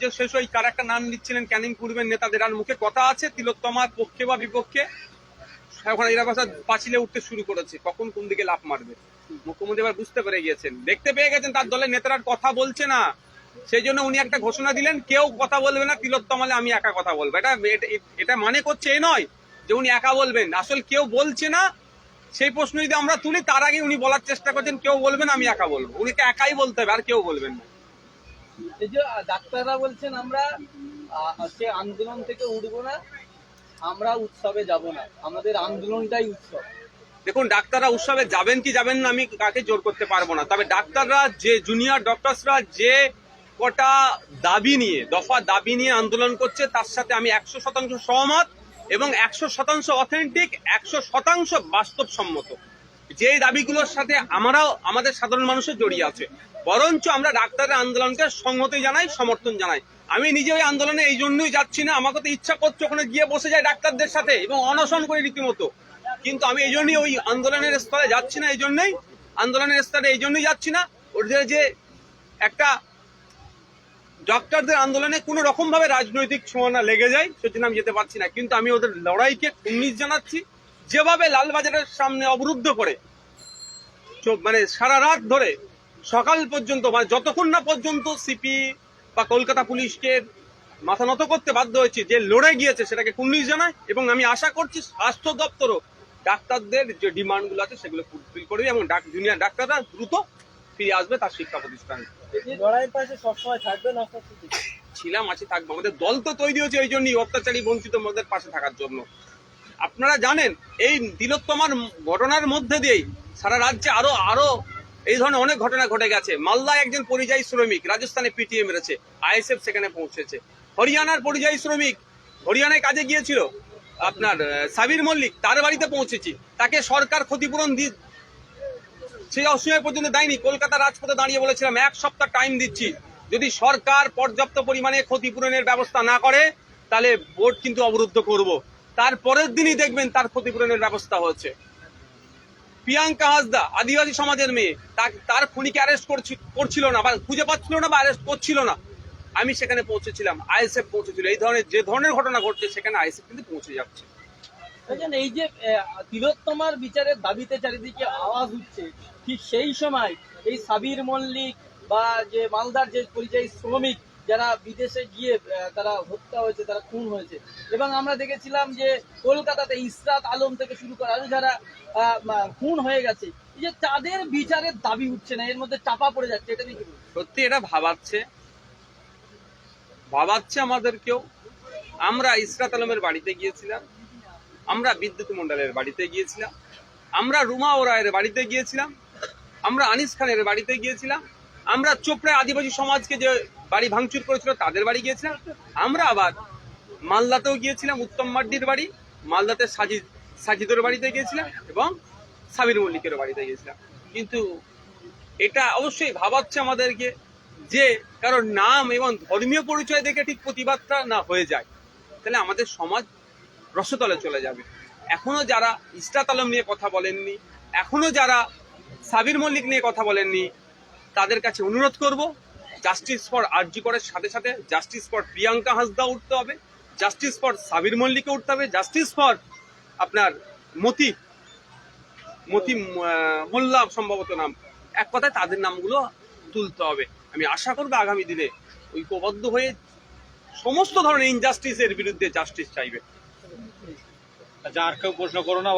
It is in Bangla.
যে শেষ ওই কার একটা নাম নিচ্ছিলেন, ক্যানিং পূর্বের নেতাদের আর মুখে। কথা আছে, তিলোত্তমার পক্ষে বা বিপক্ষে। এখন এরা কথা পাঁচিলে উঠতে শুরু করেছে। কখন কোন দিকে লাভ মারবে? মুখ্যমন্ত্রী এবার বুঝতে পেরে গিয়েছেন। দেখতে পেয়ে গেছেন, তার দলের নেতারা কথা বলছে না। সেই জন্য উনি একটা ঘোষণা দিলেন, কেউ কথা বলবে না, তিলোত্তমালে আমি একা কথা বলব। এটা, এটা- মানে করছে এই নয় যে উনি একা বলবেন। আসল কেউ বলছে না, সেই প্রশ্ন যদি আমরা তুলি, তার আগে উনি বলার চেষ্টা করছেন, কেউ বলবেন আমি একা বলব। উনিকে একাই বলতে হবে, আর কেউ বলবেন না। এই যে ডাক্তাররা বলছেন আমরা হচ্ছে আন্দোলন থেকে উঠবো না, আমরা উৎসবে যাব না। আমাদের আন্দোলনটাই উৎসব। দেখুন, ডাক্তাররা উৎসবে যাবেন কি যাবেন না, আমি কাকে জোর করতে পারব না। তবে ডাক্তাররা যে জুনিয়র ডক্টরসরা যে কটা দাবি নিয়ে, দফা দাবি নিয়ে আন্দোলন করছে, তার সাথে আমি একশো শতাংশ সহমত এবং একশো শতাংশ অথেন্টিক একশো শতাংশ বাস্তবসম্মত। যে দাবিগুলোর সাথে আমরাও আমাদের সাধারণ মানুষের জড়িয়ে আছে। বরঞ্চ আমরা ডাক্তারের আন্দোলনকে সংহতি জানাই, সমর্থন জানাই। আমি নিজে ওই আন্দোলনে এই জন্যই যাচ্ছি না, আমাকে তো ইচ্ছা করছে ওখানে গিয়ে বসে যায় ডাক্তারদের সাথে এবং অনশন করি রীতিমতো। কিন্তু আমি এই জন্যই ওই আন্দোলনের স্তরে যাচ্ছি না, এই জন্যই, আন্দোলনের স্তরে এই জন্যই যাচ্ছি না। ওদের যে একটা ডক্টরদের আন্দোলনে কোনো রকম ভাবে রাজনৈতিক সীমানা লেগে যায়, সেজন্য আমি যেতে পারছি না। কিন্তু আমি ওদের লড়াইকে উন্নিশ জানাচ্ছি। যেভাবে লালবাজারের সামনে অবরুদ্ধ করে মানে সারা রাত ধরে সকাল পর্যন্ত মানে যতক্ষণ না পর্যন্ত সিপি বা কলকাতা পুলিশকে মাথা নত করতে বাধ্য হয়েছে যে লড়ে গিয়েছে সেটাকে কুন্নিশ জানায় এবং আমি আশা করছি স্বাস্থ্য দপ্তরও ডাক্তারদের যে ডিমান্ডগুলো আছে সেগুলো ফুলফিল করবে এবং জুনিয়র ডাক্তাররা দ্রুত ফিরে আসবে তার শিক্ষা প্রতিষ্ঠানে। লড়াইয়ের পাশে সবসময় থাকবে না ছিলাম আছি থাকব। আমাদের দল তো তৈরি হয়েছে এই জন্যই অত্যাচারী বঞ্চিত মদের পাশে থাকার জন্য। আপনারা জানেন, এই তিলোত্তমার ঘটনার মধ্যে দিয়েই সারা রাজ্যে আরও আরও এই ধরনের অনেক ঘটনা ঘটে গেছে। মালদায় একজন পরিযায়ী শ্রমিক রাজস্থানে পিটিএ মেরেছে, আইএসএফ সেখানে পৌঁছেছে। হরিয়ানার পরিযায়ী শ্রমিক হরিয়ানায় কাজে গিয়েছিল, আপনার সাবির মল্লিক, তার বাড়িতে পৌঁছেছি। তাকে সরকার ক্ষতিপূরণ দি সেই অসময় পর্যন্ত দেয়নি। কলকাতা রাজপথে দাঁড়িয়ে বলেছিলাম, এক সপ্তাহ টাইম দিচ্ছি। যদি সরকার পর্যাপ্ত পরিমাণে ক্ষতিপূরণের ব্যবস্থা না করে, তাহলে বোর্ড কিন্তু অবরুদ্ধ করব। তার পরের দিনই দেখবেন তার ক্ষতিপূরণের ব্যবস্থা হচ্ছে প্রিয়াঙ্কা হাসদা, আদিবাসী সমাজের মেয়ে, তার খুনিকে অ্যারেস্ট করছিল না বা খুঁজে পাচ্ছিল না বা অ্যারেস্ট করছিল না। আমি সেখানে পৌঁছেছিলাম, আইএসএফ পৌঁছেছিল। এই ধরনের, যে ধরনের ঘটনা ঘটছে, সেখানে আইএসএফ কিন্তু পৌঁছে যাচ্ছে। এই যে তিলোত্তমার বিচারের দাবিতে চারিদিকে আওয়াজ উঠছে, ঠিক সেই সময় এই সাবির মল্লিক বা যে মালদার যে পরিযায়ী শ্রমিক যারা বিদেশে গিয়ে তারা হত্যা হয়েছে, তারা খুন হয়েছে। এবং আমরা দেখেছিলাম যে কলকাতাতে ইসরাত আলম থেকে শুরু করে আরও যারা খুন হয়ে গেছে, এই যে তাদের বিচারের দাবি উঠছে না, এর মধ্যে চাপা পড়ে যাচ্ছে, এটা নিয়ে সত্যি এটা ভাবাচ্ছে। ভাবাচ্ছে আমাদেরকেও। আমরা ইসরাত আলমের বাড়িতে গিয়েছিলাম। আমরা বিদ্যুৎ মন্ডলের বাড়িতে গিয়েছিলাম। আমরা রুমা ওরায়ের বাড়িতে গিয়েছিলাম। আমরা আনিস খানের বাড়িতে গিয়েছিলাম। আমরা চোপড়া আদিবাসী সমাজকে যে বাড়ি ভাঙচুর করেছিল, তাদের বাড়ি গিয়েছিলাম। আমরা আবার মালদাতেও গিয়েছিলাম, উত্তম মাড্ডির বাড়ি। মালদাতে সাজিদ, সাজিদের বাড়িতে গিয়েছিলাম এবং সাবির মল্লিকের বাড়িতে গিয়েছিলাম। কিন্তু এটা অবশ্যই ভাবাচ্ছে আমাদেরকে যে কারণ নাম এবং ধর্মীয় পরিচয় দেখে ঠিক প্রতিবাদটা না হয়ে যায়। তাহলে আমাদের সমাজ রসতলে চলে যাবে। এখনও যারা ইস্টাত আলম নিয়ে কথা বলেননি, এখনও যারা সাবির মল্লিক নিয়ে কথা বলেননি তাদের কাছে অনুরোধ করব জাস্টিস ফর আরজি করের সাথে সাথে জাস্টিস ফর প্রিয়াঙ্কা হাসদা উঠতে হবে জাস্টিস ফর সাবির মল্লিকে উঠতে হবে জাস্টিস ফর আপনার মতি মতি মোল্লা সম্ভবত নাম। এক কথায় তাদের নামগুলো তুলতে হবে। আমি আশা করব আগামী দিনে ঐক্যবদ্ধ হয়ে সমস্ত ধরনের ইনজাস্টিসের বিরুদ্ধে জাস্টিস চাইবে। আচ্ছা আর কেউ প্রশ্ন করো না